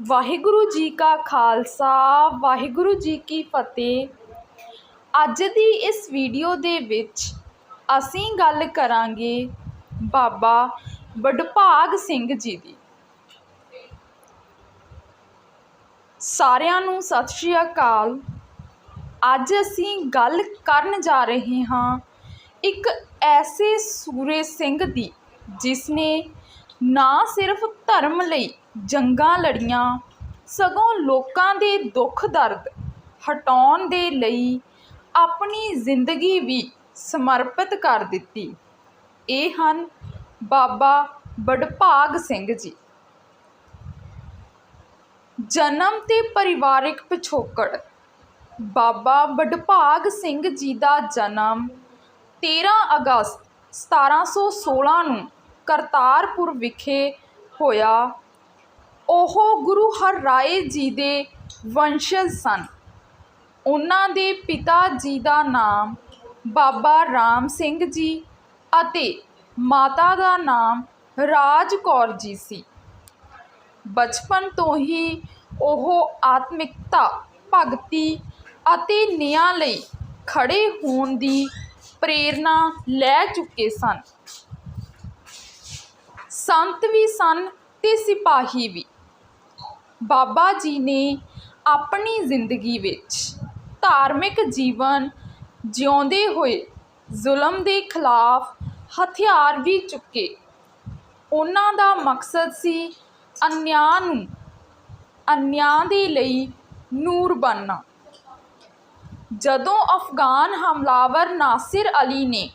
ਵਾਹਿਗੁਰੂ ਜੀ ਕਾ ਖਾਲਸਾ, ਵਾਹਿਗੁਰੂ ਜੀ ਕੀ ਫਤਿਹ। ਅੱਜ ਦੀ ਇਸ ਵੀਡੀਓ ਦੇ ਵਿੱਚ ਅਸੀਂ ਗੱਲ ਕਰਾਂਗੇ ਬਾਬਾ ਵਡਭਾਗ ਸਿੰਘ ਜੀ ਦੀ। ਸਾਰਿਆਂ ਨੂੰ ਸਤਿ ਸ਼੍ਰੀ ਅਕਾਲ। ਅੱਜ ਅਸੀਂ ਗੱਲ ਕਰਨ ਜਾ ਰਹੇ ਹਾਂ ਇੱਕ ਐਸੇ ਸੂਰੇ ਸਿੰਘ ਦੀ ਜਿਸ ਨੇ ਨਾ ਸਿਰਫ ਧਰਮ ਲਈ ਜੰਗਾਂ ਲੜੀਆਂ, ਸਗੋਂ ਲੋਕਾਂ ਦੇ ਦੁੱਖ ਦਰਦ ਹਟਾਉਣ ਦੇ ਲਈ ਆਪਣੀ ਜ਼ਿੰਦਗੀ ਵੀ ਸਮਰਪਿਤ ਕਰ ਦਿੱਤੀ। ਇਹ ਹਨ ਬਾਬਾ ਵਡਭਾਗ ਸਿੰਘ ਜੀ। ਜਨਮ ਤੇ ਪਰਿਵਾਰਿਕ ਪਿਛੋਕੜ। ਬਾਬਾ ਵਡਭਾਗ ਸਿੰਘ ਜੀ ਦਾ ਜਨਮ 13 ਅਗਸਤ 1716 ਨੂੰ ਕਰਤਾਰਪੁਰ ਵਿਖੇ ਹੋਇਆ। ਉਹ ਗੁਰੂ ਹਰਰਾਏ ਜੀ ਦੇ ਵੰਸ਼ਜ ਸਨ। ਉਹਨਾਂ ਦੇ ਪਿਤਾ ਜੀ ਦਾ ਨਾਮ ਬਾਬਾ ਰਾਮ ਸਿੰਘ ਜੀ ਅਤੇ ਮਾਤਾ ਦਾ ਨਾਮ ਰਾਜ ਕੌਰ ਜੀ ਸੀ। ਬਚਪਨ ਤੋਂ ਹੀ ਉਹ ਆਤਮਿਕਤਾ, ਭਗਤੀ ਅਤੇ ਨਿਆਂ ਲਈ ਖੜੇ ਹੋਣ ਦੀ ਪ੍ਰੇਰਣਾ ਲੈ ਚੁੱਕੇ ਸਨ। ਸੰਤ ਵੀ ਸਨ ਤੇ ਸਿਪਾਹੀ ਵੀ। ਬਾਬਾ ਜੀ ਨੇ ਆਪਣੀ ਜ਼ਿੰਦਗੀ ਵਿੱਚ ਧਾਰਮਿਕ ਜੀਵਨ ਜਿਉਂਦੇ ਹੋਏ ਜ਼ੁਲਮ ਦੇ ਖਿਲਾਫ ਹਥਿਆਰ ਵੀ ਚੁੱਕੇ। ਉਹਨਾਂ ਦਾ ਮਕਸਦ ਸੀ ਅਨਿਆਂ ਨੂੰ, ਅਨਿਆਂ ਦੇ ਲਈ ਨੂਰ ਬਣਨਾ। ਜਦੋਂ ਅਫਗਾਨ ਹਮਲਾਵਰ ਨਾਸਿਰ ਅਲੀ ਨੇ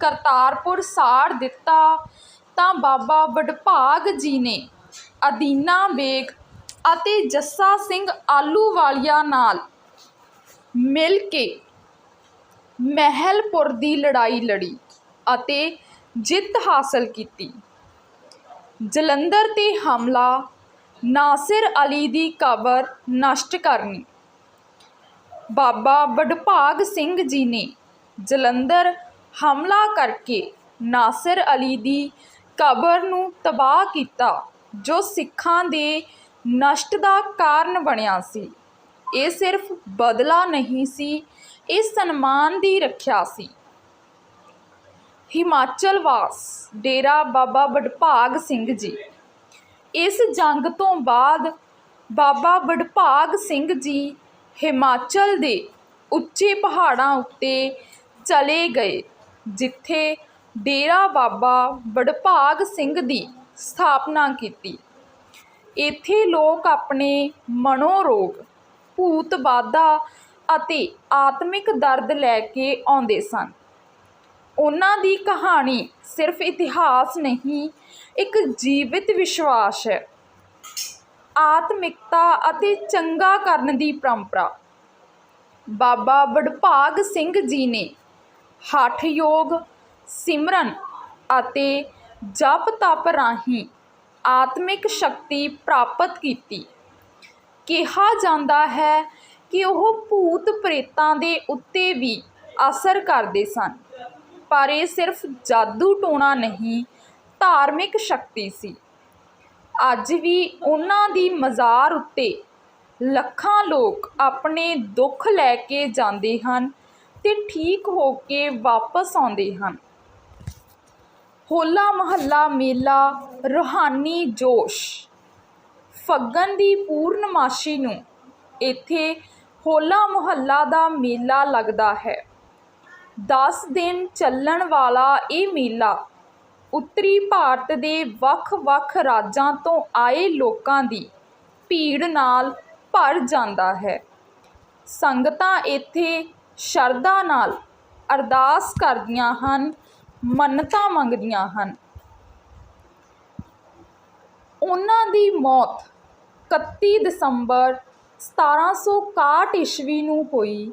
ਕਰਤਾਰਪੁਰ ਸਾੜ ਦਿੱਤਾ ਤਾਂ ਬਾਬਾ ਵਡਭਾਗ ਜੀ ਨੇ ਅਦੀਨਾ ਬੇਗ ਅਤੇ ਜੱਸਾ ਸਿੰਘ ਆਲੂਵਾਲੀਆ ਨਾਲ ਮਿਲ ਕੇ ਮਹਿਲਪੁਰ ਦੀ ਲੜਾਈ ਲੜੀ ਅਤੇ ਜਿੱਤ ਹਾਸਲ ਕੀਤੀ। ਜਲੰਧਰ ਤੇ ਹਮਲਾ, ਨਾਸਿਰ ਅਲੀ ਦੀ ਕਬਰ ਨਸ਼ਟ ਕਰਨੀ। ਬਾਬਾ ਵਡਭਾਗ ਸਿੰਘ ਜੀ ਨੇ ਜਲੰਧਰ ਹਮਲਾ ਕਰਕੇ ਨਾਸਿਰ ਅਲੀ ਦੀ ਕਬਰ ਨੂੰ ਤਬਾਹ ਕੀਤਾ, ਜੋ ਸਿੱਖਾਂ ਦੇ ਨਸ਼ਟ ਦਾ ਕਾਰਨ ਬਣਿਆ ਸੀ। ਇਹ ਸਿਰਫ ਬਦਲਾ ਨਹੀਂ ਸੀ, ਇਹ ਸਨਮਾਨ ਦੀ ਰੱਖਿਆ ਸੀ। ਹਿਮਾਚਲ ਵਾਸ, ਡੇਰਾ ਬਾਬਾ ਵਡਭਾਗ ਸਿੰਘ ਜੀ। ਇਸ ਜੰਗ ਤੋਂ ਬਾਅਦ ਬਾਬਾ ਵਡਭਾਗ ਸਿੰਘ ਜੀ ਹਿਮਾਚਲ ਦੇ ਉੱਚੇ ਪਹਾੜਾਂ ਉੱਤੇ ਚਲੇ ਗਏ, ਜਿੱਥੇ ਡੇਰਾ ਬਾਬਾ ਵਡਭਾਗ ਸਿੰਘ ਦੀ ਸਥਾਪਨਾ ਕੀਤੀ। ਇੱਥੇ ਲੋਕ ਆਪਣੇ ਮਨੋਰੋਗ, ਭੂਤ ਬਾਧਾ ਅਤੇ ਆਤਮਿਕ ਦਰਦ ਲੈ ਕੇ ਆਉਂਦੇ ਸਨ। ਉਹਨਾਂ ਦੀ ਕਹਾਣੀ ਸਿਰਫ ਇਤਿਹਾਸ ਨਹੀਂ, ਇੱਕ ਜੀਵਿਤ ਵਿਸ਼ਵਾਸ ਹੈ। ਆਤਮਿਕਤਾ ਅਤੇ ਚੰਗਾ ਕਰਨ ਦੀ ਪਰੰਪਰਾ। ਬਾਬਾ ਵਡਭਾਗ ਸਿੰਘ ਜੀ ਨੇ ਹਠ ਯੋਗ ਸਿਮਰਨ ਅਤੇ ਜਪ ਤਪ ਰਾਹੀਂ ਆਤਮਿਕ ਸ਼ਕਤੀ ਪ੍ਰਾਪਤ ਕੀਤੀ। ਕਿਹਾ ਜਾਂਦਾ ਹੈ ਕਿ ਉਹ ਭੂਤ ਪ੍ਰੇਤਾਂ ਦੇ ਉੱਤੇ ਵੀ ਅਸਰ ਕਰਦੇ ਸਨ, ਪਰ ਇਹ ਸਿਰਫ ਜਾਦੂ ਟੋਣਾ ਨਹੀਂ, ਧਾਰਮਿਕ ਸ਼ਕਤੀ ਸੀ। ਅੱਜ ਵੀ ਉਹਨਾਂ ਦੀ ਮਜ਼ਾਰ ਉੱਤੇ ਲੱਖਾਂ ਲੋਕ ਆਪਣੇ ਦੁੱਖ ਲੈ ਕੇ ਜਾਂਦੇ ਹਨ ਤੇ ਠੀਕ ਹੋ ਕੇ ਵਾਪਸ ਆਉਂਦੇ ਹਨ। ਹੋਲਾ ਮਹੱਲਾ ਮੇਲਾ, ਰੂਹਾਨੀ ਜੋਸ਼। ਫੱਗਣ ਦੀ ਪੂਰਨਮਾਸ਼ੀ ਨੂੰ ਇੱਥੇ ਹੋਲਾ ਮਹੱਲਾ ਦਾ ਮੇਲਾ ਲੱਗਦਾ ਹੈ। 10 ਦਿਨ ਚੱਲਣ ਵਾਲਾ ਇਹ ਮੇਲਾ ਉੱਤਰੀ ਭਾਰਤ ਦੇ ਵੱਖ-ਵੱਖ ਰਾਜਾਂ ਤੋਂ ਆਏ ਲੋਕਾਂ ਦੀ ਭੀੜ ਨਾਲ ਭਰ ਜਾਂਦਾ ਹੈ। ਸੰਗਤਾਂ ਇੱਥੇ ਸ਼ਰਧਾ ਨਾਲ ਅਰਦਾਸ ਕਰਦੀਆਂ ਹਨ। ਮੰਨਤਾਂ ਮੰਗਦੀਆਂ ਹਨ। ਉਹਨਾਂ ਦੀ ਮੌਤ 31 ਦਸੰਬਰ 1761 ਈਸਵੀ ਨੂੰ ਹੋਈ,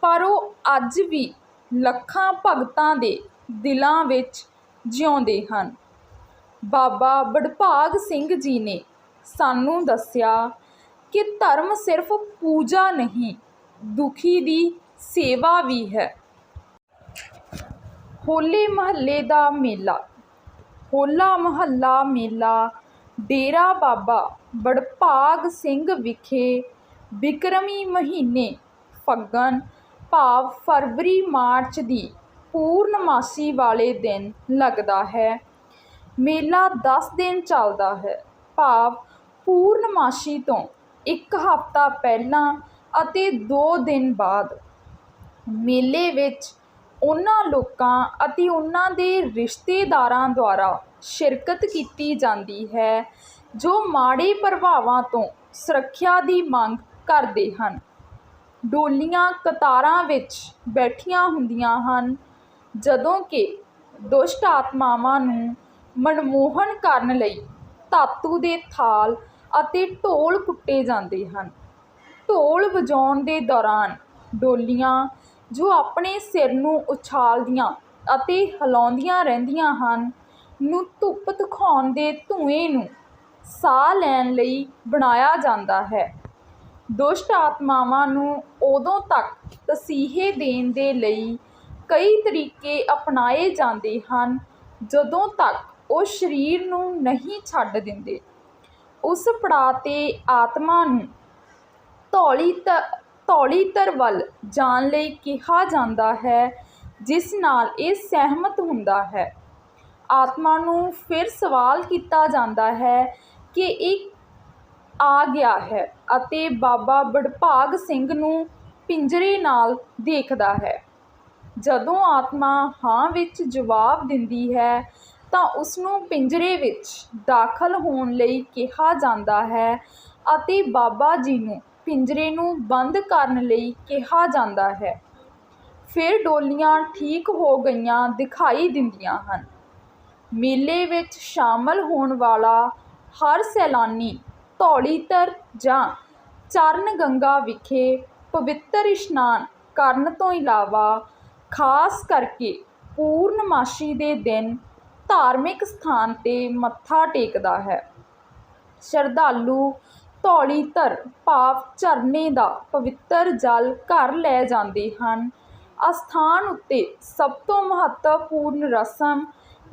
ਪਰ ਉਹ ਅੱਜ ਵੀ ਲੱਖਾਂ ਭਗਤਾਂ ਦੇ ਦਿਲਾਂ ਵਿੱਚ ਜਿਉਂਦੇ ਹਨ। ਬਾਬਾ ਬੜਭਾਗ ਸਿੰਘ ਜੀ ਨੇ ਸਾਨੂੰ ਦੱਸਿਆ ਕਿ ਧਰਮ ਸਿਰਫ ਪੂਜਾ ਨਹੀਂ, ਦੁਖੀ ਦੀ ਸੇਵਾ ਵੀ ਹੈ। ਹੋਲੇ ਮਹੱਲੇ ਦਾ ਮੇਲਾ, ਹੋਲਾ ਮਹੱਲਾ ਮੇਲਾ, ਡੇਰਾ ਬਾਬਾ ਬੜਭਾਗ ਸਿੰਘ ਵਿਖੇ ਬਿਕਰਮੀ ਮਹੀਨੇ ਫੱਗਣ, ਭਾਵ ਫਰਵਰੀ ਮਾਰਚ ਦੀ ਪੂਰਨਮਾਸੀ ਵਾਲੇ ਦਿਨ ਲੱਗਦਾ ਹੈ। ਮੇਲਾ 10 ਦਿਨ ਚੱਲਦਾ ਹੈ, ਭਾਵ ਪੂਰਨਮਾਸੀ ਤੋਂ ਇੱਕ ਹਫ਼ਤਾ ਪਹਿਲਾਂ ਅਤੇ 2 ਦਿਨ ਬਾਅਦ। ਮੇਲੇ ਵਿੱਚ ਉਹਨਾਂ ਲੋਕਾਂ ਅਤੇ ਉਹਨਾਂ ਦੇ ਰਿਸ਼ਤੇਦਾਰਾਂ ਦੁਆਰਾ ਸ਼ਿਰਕਤ ਕੀਤੀ ਜਾਂਦੀ ਹੈ, ਜੋ ਮਾੜੇ ਪ੍ਰਭਾਵਾਂ ਤੋਂ ਸੁਰੱਖਿਆ ਦੀ ਮੰਗ ਕਰਦੇ ਹਨ। ਡੋਲੀਆਂ ਕਤਾਰਾਂ ਵਿੱਚ ਬੈਠੀਆਂ ਹੁੰਦੀਆਂ ਹਨ, ਜਦੋਂ ਕਿ ਦੁਸ਼ਟ ਆਤਮਾਵਾਂ ਨੂੰ ਮਨਮੋਹਨ ਕਰਨ ਲਈ ਧਾਤੂ ਦੇ ਥਾਲ ਅਤੇ ਢੋਲ ਕੁੱਟੇ ਜਾਂਦੇ ਹਨ। ਢੋਲ ਵਜਾਉਣ ਦੇ ਦੌਰਾਨ ਡੋਲੀਆਂ ਜੋ ਆਪਣੇ ਸਿਰ ਨੂੰ ਉਛਾਲਦੀਆਂ ਅਤੇ ਹਿਲਾਉਂਦੀਆਂ ਰਹਿੰਦੀਆਂ ਹਨ, ਨੂੰ ਧੁੱਪ ਦਿਖਾਉਣ ਦੇ ਧੂਏ ਨੂੰ ਸਾਹ ਲੈਣ ਲਈ ਬਣਾਇਆ ਜਾਂਦਾ ਹੈ। ਦੁਸ਼ਟ ਆਤਮਾਵਾਂ ਨੂੰ ਉਦੋਂ ਤੱਕ ਤਸੀਹੇ ਦੇਣ ਦੇ ਲਈ ਕਈ ਤਰੀਕੇ ਅਪਣਾਏ ਜਾਂਦੇ ਹਨ, ਜਦੋਂ ਤੱਕ ਉਹ ਸਰੀਰ ਨੂੰ ਨਹੀਂ ਛੱਡ ਦਿੰਦੇ। ਉਸ ਪੜਾਅ 'ਤੇ ਆਤਮਾ ਨੂੰ ਧੌਲੀ ਤ ਧੌਲੀਧਰ ਵੱਲ ਜਾਣ ਲਈ ਕਿਹਾ ਜਾਂਦਾ ਹੈ, ਜਿਸ ਨਾਲ ਇਹ ਸਹਿਮਤ ਹੁੰਦਾ ਹੈ। ਆਤਮਾ ਨੂੰ ਫਿਰ ਸਵਾਲ ਕੀਤਾ ਜਾਂਦਾ ਹੈ ਕਿ ਇਹ ਆ ਗਿਆ ਹੈ ਅਤੇ ਬਾਬਾ ਬੜਭਾਗ ਸਿੰਘ ਨੂੰ ਪਿੰਜਰੇ ਨਾਲ ਦੇਖਦਾ ਹੈ। ਜਦੋਂ ਆਤਮਾ ਹਾਂ ਵਿੱਚ ਜਵਾਬ ਦਿੰਦੀ ਹੈ, ਤਾਂ ਉਸ ਨੂੰ ਪਿੰਜਰੇ ਵਿੱਚ ਦਾਖਲ ਹੋਣ ਲਈ ਕਿਹਾ ਜਾਂਦਾ ਹੈ ਅਤੇ ਬਾਬਾ ਜੀ ਨੂੰ ਪਿੰਜਰੇ ਨੂੰ ਬੰਦ ਕਰਨ ਲਈ ਕਿਹਾ ਜਾਂਦਾ ਹੈ। ਫਿਰ ਡੋਲੀਆਂ ਠੀਕ ਹੋ ਗਈਆਂ ਦਿਖਾਈ ਦਿੰਦੀਆਂ ਹਨ। ਮੇਲੇ ਵਿੱਚ ਸ਼ਾਮਲ ਹੋਣ ਵਾਲਾ ਹਰ ਸੈਲਾਨੀ ਧੌਲੀਧਰ ਜਾਂ ਚਰਨ ਗੰਗਾ ਵਿਖੇ ਪਵਿੱਤਰ ਇਸ਼ਨਾਨ ਕਰਨ ਤੋਂ ਇਲਾਵਾ, ਖਾਸ ਕਰਕੇ ਪੂਰਨਮਾਸ਼ੀ ਦੇ ਦਿਨ ਧਾਰਮਿਕ ਸਥਾਨ 'ਤੇ ਮੱਥਾ ਟੇਕਦਾ ਹੈ। ਸ਼ਰਧਾਲੂ ਧੌਲੀ ਧਰ ਭਾਵ ਝਰਨੇ ਦਾ ਪਵਿੱਤਰ ਜਲ ਘਰ ਲੈ ਜਾਂਦੇ ਹਨ। ਅਸਥਾਨ ਉੱਤੇ ਸਭ ਤੋਂ ਮਹੱਤਵਪੂਰਨ ਰਸਮ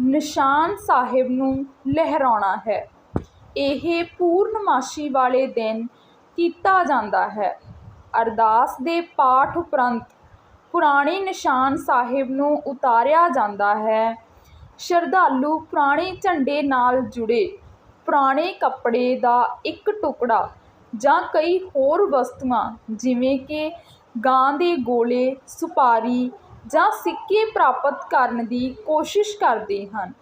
ਨਿਸ਼ਾਨ ਸਾਹਿਬ ਨੂੰ ਲਹਿਰਾਉਣਾ ਹੈ। ਇਹ ਪੂਰਨਮਾਸ਼ੀ ਵਾਲੇ ਦਿਨ ਕੀਤਾ ਜਾਂਦਾ ਹੈ। ਅਰਦਾਸ ਦੇ ਪਾਠ ਉਪਰੰਤ ਪੁਰਾਣੇ ਨਿਸ਼ਾਨ ਸਾਹਿਬ ਨੂੰ ਉਤਾਰਿਆ ਜਾਂਦਾ ਹੈ। ਸ਼ਰਧਾਲੂ ਪੁਰਾਣੇ ਝੰਡੇ ਨਾਲ ਜੁੜੇ ਪੁਰਾਣੇ ਕੱਪੜੇ ਦਾ ਇੱਕ ਟੁਕੜਾ ਜਾਂ ਕਈ ਹੋਰ ਵਸਤੂਆਂ, ਜਿਵੇਂ ਕਿ ਗਾਂ ਦੇ ਗੋਲੇ, ਸੁਪਾਰੀ ਜਾਂ ਸਿੱਕੇ ਪ੍ਰਾਪਤ ਕਰਨ ਦੀ ਕੋਸ਼ਿਸ਼ ਕਰਦੇ ਹਨ।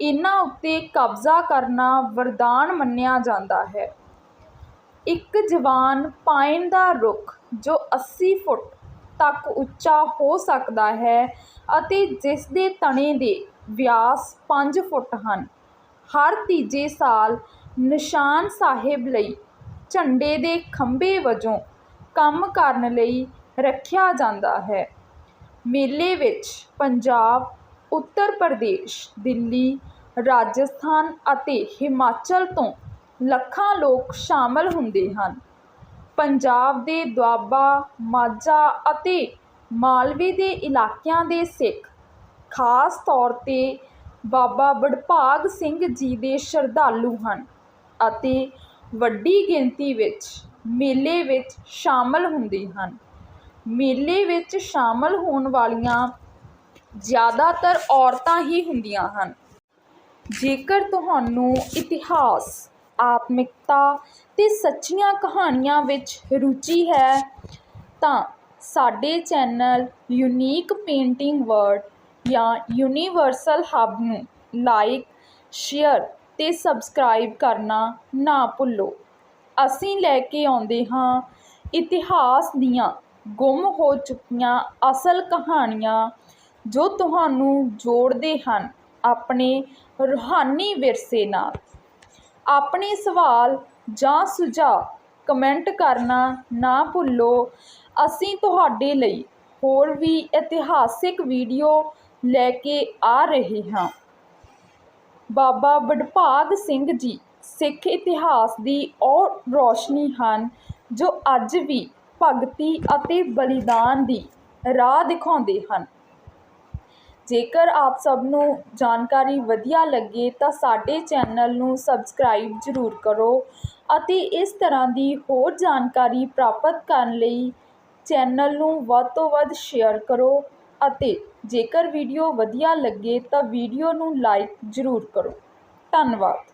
ਇਹਨਾਂ ਉੱਤੇ ਕਬਜ਼ਾ ਕਰਨਾ ਵਰਦਾਨ ਮੰਨਿਆ ਜਾਂਦਾ ਹੈ। ਇੱਕ ਜਵਾਨ ਪਾਈਨ ਦਾ ਰੁੱਖ ਜੋ 80 ਫੁੱਟ ਤੱਕ ਉੱਚਾ ਹੋ ਸਕਦਾ ਹੈ ਅਤੇ ਜਿਸ ਦੇ ਤਣੇ ਦੇ ਵਿਆਸ 5 ਫੁੱਟ ਹਨ। ਹਰ ਤੀਜੇ ਸਾਲ ਨਿਸ਼ਾਨ ਸਾਹਿਬ ਲਈ ਝੰਡੇ ਦੇ ਖੰਭੇ ਵਜੋਂ ਕੰਮ ਕਰਨ ਲਈ ਰੱਖਿਆ ਜਾਂਦਾ ਹੈ। ਮੇਲੇ ਵਿੱਚ ਪੰਜਾਬ, ਉੱਤਰ ਪ੍ਰਦੇਸ਼, ਦਿੱਲੀ, ਰਾਜਸਥਾਨ ਅਤੇ ਹਿਮਾਚਲ ਤੋਂ ਲੱਖਾਂ ਲੋਕ ਸ਼ਾਮਲ ਹੁੰਦੇ ਹਨ। ਪੰਜਾਬ ਦੇ ਦੁਆਬਾ, ਮਾਝਾ ਅਤੇ ਮਾਲਵੇ ਦੇ ਇਲਾਕਿਆਂ ਦੇ ਸਿੱਖ ਖਾਸ ਤੌਰ 'ਤੇ ਬਾਬਾ ਬੜਭਾਗ ਸਿੰਘ ਜੀ ਦੇ ਸ਼ਰਧਾਲੂ ਹਨ ਅਤੇ ਵੱਡੀ ਗਿਣਤੀ ਵਿੱਚ ਮੇਲੇ ਵਿੱਚ ਸ਼ਾਮਲ ਹੁੰਦੇ ਹਨ। ਮੇਲੇ ਵਿੱਚ ਸ਼ਾਮਲ ਹੋਣ ਵਾਲੀਆਂ ਜ਼ਿਆਦਾਤਰ ਔਰਤਾਂ ਹੀ ਹੁੰਦੀਆਂ ਹਨ। ਜੇਕਰ ਤੁਹਾਨੂੰ ਇਤਿਹਾਸ, ਆਤਮਿਕਤਾ ਅਤੇ ਸੱਚੀਆਂ ਕਹਾਣੀਆਂ ਵਿੱਚ ਰੁਚੀ ਹੈ, ਤਾਂ ਸਾਡੇ ਚੈਨਲ ਯੂਨੀਕ ਪੇਂਟਿੰਗ ਵਰਡ ਜਾਂ ਯੂਨੀਵਰਸਲ ਹੱਬ ਨੂੰ ਲਾਈਕ ਸ਼ੇਅਰ ਅਤੇ ਸਬਸਕ੍ਰਾਈਬ ਕਰਨਾ ਨਾ ਭੁੱਲੋ। ਅਸੀਂ ਲੈ ਕੇ ਆਉਂਦੇ ਹਾਂ ਇਤਿਹਾਸ ਦੀਆਂ ਗੁੰਮ ਹੋ ਚੁੱਕੀਆਂ ਅਸਲ ਕਹਾਣੀਆਂ ਜੋ ਤੁਹਾਨੂੰ ਜੋੜਦੇ ਹਨ ਆਪਣੇ ਰੂਹਾਨੀ ਵਿਰਸੇ ਨਾਲ। ਆਪਣੇ ਸਵਾਲ ਜਾਂ ਸੁਝਾਅ ਕਮੈਂਟ ਕਰਨਾ ਨਾ ਭੁੱਲੋ। ਅਸੀਂ ਤੁਹਾਡੇ ਲਈ ਹੋਰ ਵੀ ਇਤਿਹਾਸਿਕ ਵੀਡੀਓ ਲੈ ਕੇ ਆ ਰਹੇ ਹਾਂ। ਬਾਬਾ ਵਡਭਾਗ ਸਿੰਘ ਜੀ ਸਿੱਖ ਇਤਿਹਾਸ ਦੀ ਉਹ ਰੋਸ਼ਨੀ ਹਨ ਜੋ ਅੱਜ ਵੀ ਭਗਤੀ ਅਤੇ ਬਲੀਦਾਨ ਦੀ ਰਾਹ ਦਿਖਾਉਂਦੇ ਹਨ। ਜੇਕਰ ਆਪ ਸਭ ਨੂੰ ਜਾਣਕਾਰੀ ਵਧੀਆ ਲੱਗੇ ਤਾਂ ਸਾਡੇ ਚੈਨਲ ਨੂੰ ਸਬਸਕ੍ਰਾਈਬ ਜ਼ਰੂਰ ਕਰੋ ਅਤੇ ਇਸ ਤਰ੍ਹਾਂ ਦੀ ਹੋਰ ਜਾਣਕਾਰੀ ਪ੍ਰਾਪਤ ਕਰਨ ਲਈ ਚੈਨਲ ਨੂੰ ਵੱਧ ਤੋਂ ਵੱਧ ਸ਼ੇਅਰ ਕਰੋ ਅਤੇ ਜੇਕਰ ਵੀਡੀਓ ਵਧੀਆ ਲੱਗੇ ਤਾਂ ਵੀਡੀਓ ਨੂੰ ਲਾਈਕ ਜ਼ਰੂਰ ਕਰੋ। ਧੰਨਵਾਦ।